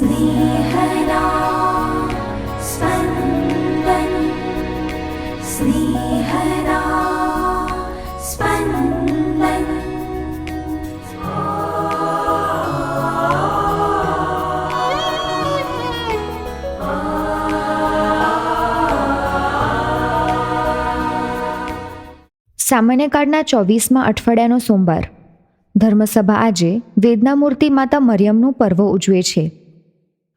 स्नेहदा स्पन्दन् स्नेहदा स्पन्दन् સામાન્ય કાળના ચોવીસમાં અઠવાડિયાનો સોમવાર ધર્મસભા આજે વેદના મૂર્તિ માતા મરિયમનું પર્વ ઉજવે છે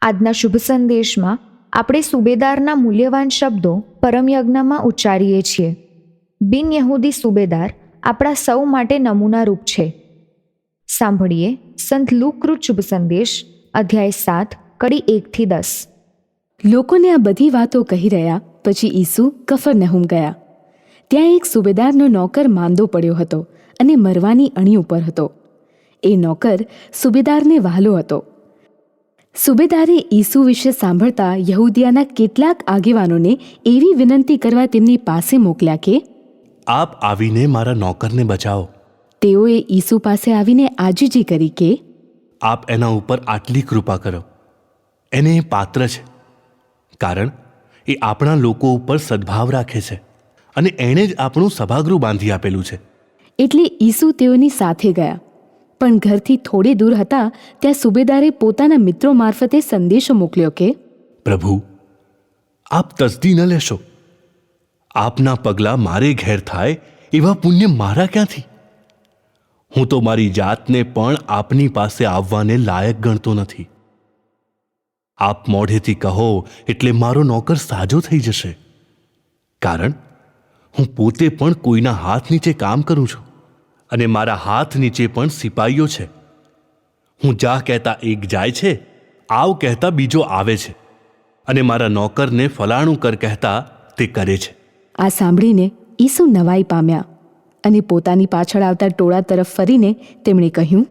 આજના શુભ સંદેશમાં આપણે સુબેદારના મૂલ્યવાન શબ્દો પરમયજ્ઞમાં ઉચ્ચારીએ છીએ. બિન યહૂદી સુબેદાર આપણા સૌ માટે નમૂનારૂપ છે. સાંભળીએ સંત લુકૃત શુભ સંદેશ, અધ્યાય સાત, કડી એકથી દસ. લોકોને આ બધી વાતો કહી રહ્યા પછી ઈસુ કફરનહુમ ગયા. ત્યાં એક સુબેદારનો નોકર માંદો પડ્યો હતો અને મરવાની અણી ઉપર હતો. એ નોકર સુબેદારને વહાલો હતો. સુબેદારે ઈસુ વિશે સાંભળતા યહૂદિયાના કેટલાક આગેવાનોને એવી વિનંતી કરવા તેમની પાસે મોકલ્યા કે આપ આવીને મારા નોકરને બચાવો. તેઓએ ઈસુ પાસે આવીને આજીજી કરી કે આપ એના ઉપર આટલી કૃપા કરો. એને એ પાત્ર છે. કારણ એ આપણા લોકો ઉપર સદભાવ રાખે છે અને એણે જ આપણું સભાગૃહ બાંધી આપેલું છે. એટલે ઈસુ તેઓની સાથે ગયા. પણ ઘરથી થોડે દૂર હતા, ત્યાં સુબેદારે પોતાના મિત્રો મારફતે સંદેશો મોકલ્યો કે, પ્રભુ, આપ તસદી ન લેશો. આપના પગલાં મારે ઘેર થાય એવા પુણ્ય મારા ક્યાંથી? હું તો મારી જાતને પણ આપની પાસે આવવાને લાયક ગણતો નથી. આપ મોઢેથી કહો એટલે મારો નોકર સાજો થઈ જશે. કારણ, હું પોતે પણ કોઈના હાથ નીચે કામ કરું છું. અને મારા હાથ નીચે પણ સિપાહીઓ છે. હું જા કહેતા એક જાય છે આવ કહેતા બીજો આવે છે. અને મારા નોકરને ફલાણું કર કહેતા તે કરે છે. આ સાંભળીને ઈસુ નવાઈ પામ્યા અને પોતાની પાછળ આવતા ટોળા તરફ ફરીને તેમણે કહ્યું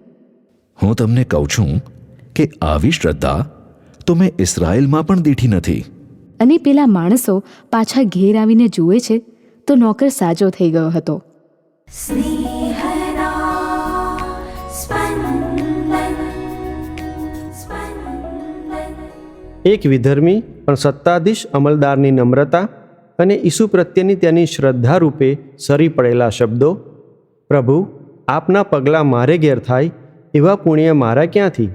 હું તમને કહું છું કે આવી શ્રદ્ધા તો મેં ઇસરાયલમાં પણ દીઠી નથી. અને પેલા માણસો પાછા ઘેર આવીને જુએ છે તો નોકર સાજો થઈ ગયો હતો. એક વિધર્મી, પણ સત્તાધીશ અમલદારની નમ્રતા અને ઈસુ પ્રત્યેની તેની શ્રદ્ધા રૂપે સરી પડેલા શબ્દો, પ્રભુ, આપના પગલાં મારે ઘેર થાય, એવા પુણ્ય મારા ક્યાંથી?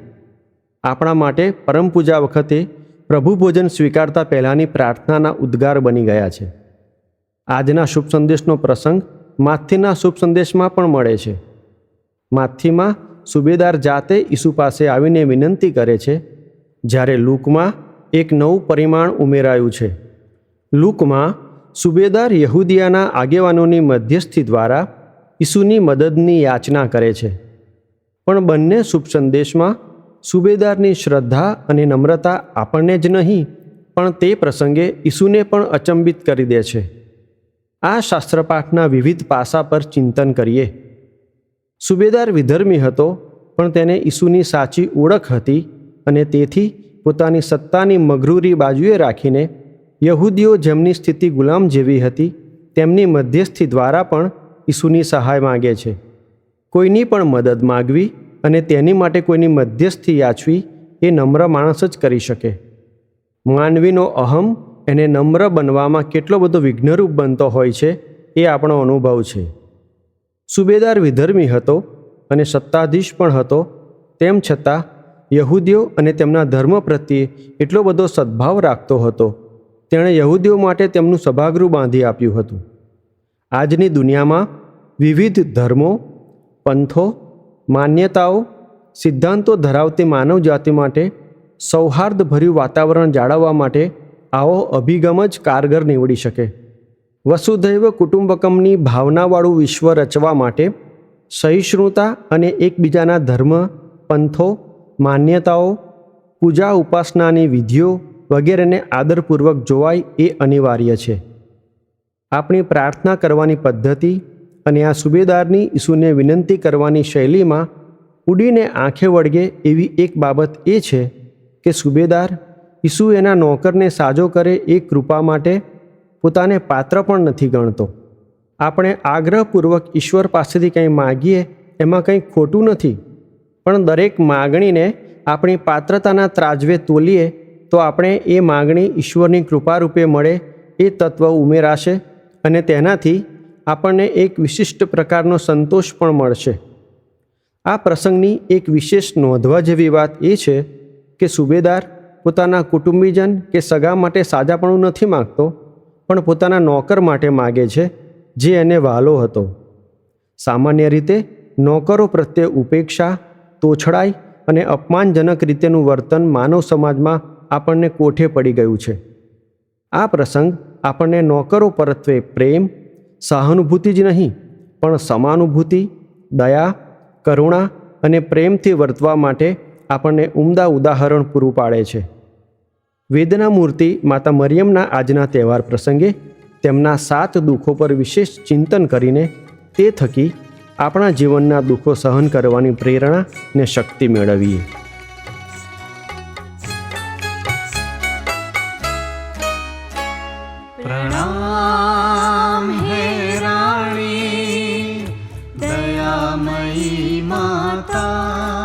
આપણા માટે પરમ પૂજા વખતે પ્રભુ ભોજન સ્વીકારતા પહેલાંની પ્રાર્થનાના ઉદ્ગાર બની ગયા છે. આજના શુભ સંદેશનો પ્રસંગ માથીના શુભ સંદેશમાં પણ મળે છે. માથીમાં સુબેદાર જાતે ઈસુ પાસે આવીને વિનંતી કરે છે, જ્યારે લૂકમાં એક નવું પરિમાણ ઉમેરાયું છે. લૂકમાં સુબેદાર યહૂદિયાના આગેવાનોની મધ્યસ્થી દ્વારા ઈસુની મદદની યાચના કરે છે. પણ બંને શુભ સંદેશમાં સુબેદારની શ્રદ્ધા અને નમ્રતા આપણને જ નહીં, પણ તે પ્રસંગે ઈસુને પણ અચંબિત કરી દે છે. આ શાસ્ત્રપાઠના વિવિધ પાસા પર ચિંતન કરીએ. સુબેદાર વિધર્મી હતો, પણ તેને ઈસુની સાચી ઓળખ હતી અને તેથી પોતાની સત્તાની મગરૂરી બાજુએ રાખીને યહૂદીઓ જેમની સ્થિતિ ગુલામ જેવી હતી, તેમની મધ્યસ્થી દ્વારા પણ ઈસુની સહાય માગે છે. કોઈની પણ મદદ માગવી અને તેની માટે કોઈની મધ્યસ્થી યાચવી એ નમ્ર માણસ જ કરી શકે. માનવીનો અહમ એને નમ્ર બનવામાં કેટલો બધો વિઘ્નરૂપ બનતો હોય છે એ આપણો અનુભવ છે. સુબેદાર વિધર્મી હતો અને સત્તાધીશ પણ હતો. તેમ છતાં, યહૂદીઓ અને તેમના ધર્મ પ્રત્યે એટલો બધો સદ્ભાવ રાખતો હતો. તેણે યહૂદીઓ માટે તેમનું સભાગૃહ બાંધી આપ્યું હતું. આજની દુનિયામાં વિવિધ ધર્મો, પંથો, માન્યતાઓ, સિદ્ધાંતો ધરાવતી માનવ જાતિ માટે સૌહાર્દભર્યું વાતાવરણ જાળવવા માટે આવો અભિગમ જ કારગર નીવડી શકે. વસુધૈવ કુટુંબકમની ભાવનાવાળું વિશ્વ રચવા માટે સહિષ્ણુતા અને એકબીજાના ધર્મ, પંથો, માન્યતાઓ, પૂજા ઉપાસનાની વિધિઓ વગેરેને આદરપૂર્વક જોવાય એ અનિવાર્ય છે. આપણી પ્રાર્થના કરવાની પદ્ધતિ અને આ સુબેદારની ઈસુને વિનંતી કરવાની શૈલીમાં ઉડીને આંખે વળગે એવી એક બાબત એ છે કે સુબેદાર ઈસુ એના નોકરને સાજો કરે એ કૃપા માટે પોતાને પાત્ર પણ નથી ગણતો. આપણે આગ્રહપૂર્વક ઈશ્વર પાસેથી કંઈ માગીએ એમાં કંઈ ખોટું નથી. પણ દરેક માગણીને આપણી પાત્રતાના ત્રાજવે તોલીએ તો આપણે એ માગણી ઈશ્વરની કૃપારૂપે મળે એ તત્વ ઉમેરાશે અને તેનાથી આપણને એક વિશિષ્ટ પ્રકારનો સંતોષ પણ મળશે. આ પ્રસંગની એક વિશેષ નોંધવા જેવી વાત એ છે કે સુબેદાર પોતાના કુટુંબીજન કે સગા માટે સાજાપણું નથી માગતો, પણ પોતાના નોકર માટે માગે છે, જે એને વહાલો હતો. સામાન્ય રીતે, નોકરો પ્રત્યે ઉપેક્ષા, તોછડાઈ અને અપમાનજનક રીતેનું વર્તન માનવ સમાજમાં આપણને કોઠે પડી ગયું છે. આ પ્રસંગ આપણને નોકરો પરત્વે પ્રેમ, સહાનુભૂતિ જ નહીં, પણ સમાનુભૂતિ, દયા, કરુણા અને પ્રેમથી વર્તવા માટે આપણને ઉમદા ઉદાહરણ પૂરું પાડે છે. વેદના મૂર્તિ માતા મરિયમના આજના તહેવાર પ્રસંગે તેમના સાત દુઃખો પર વિશેષ ચિંતન કરીને તે થકી આપણા જીવનના દુઃખો સહન કરવાની પ્રેરણા ને શક્તિ મેળવીએ. माता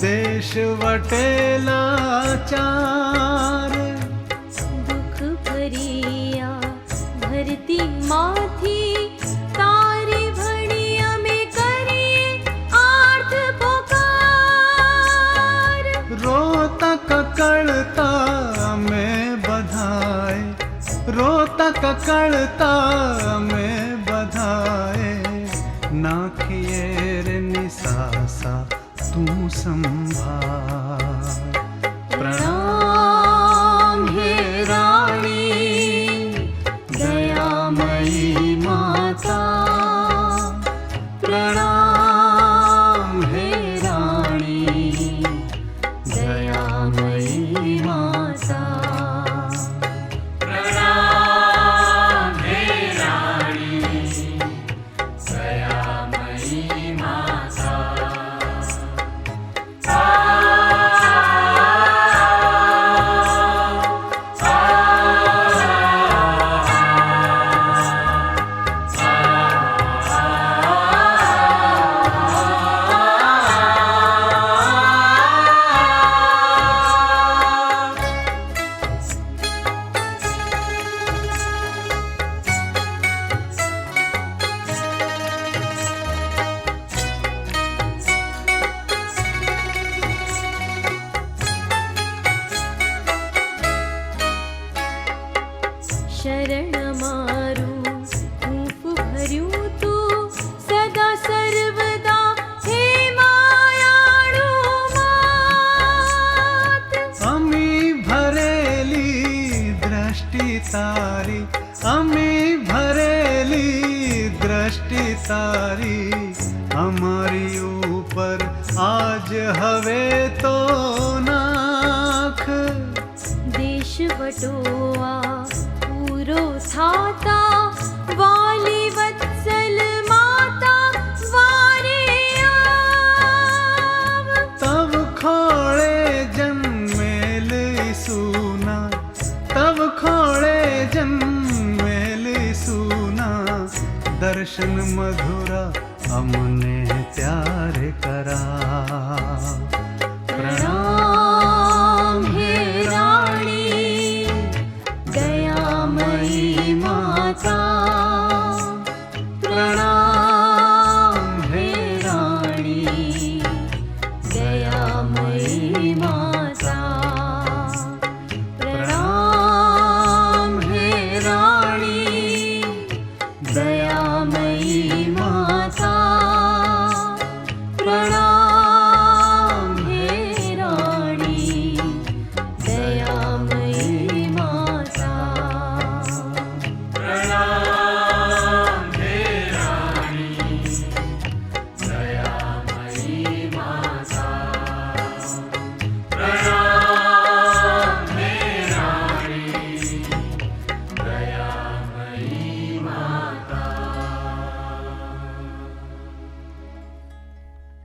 દેશ વટેલા ચાર દુઃખ ભરિયા ધરતી માંથી તારી ભણી અમે કરીએ આર્થ પોકાર રોતા કકળતા અમે બધાય રોતા કકળતા તું દ્રષ્ટિ તારી અમી ભરેલી દ્રષ્ટિ તારી અમારી ઉપર આજ હવે મધુરા અમને પ્યાર કરા.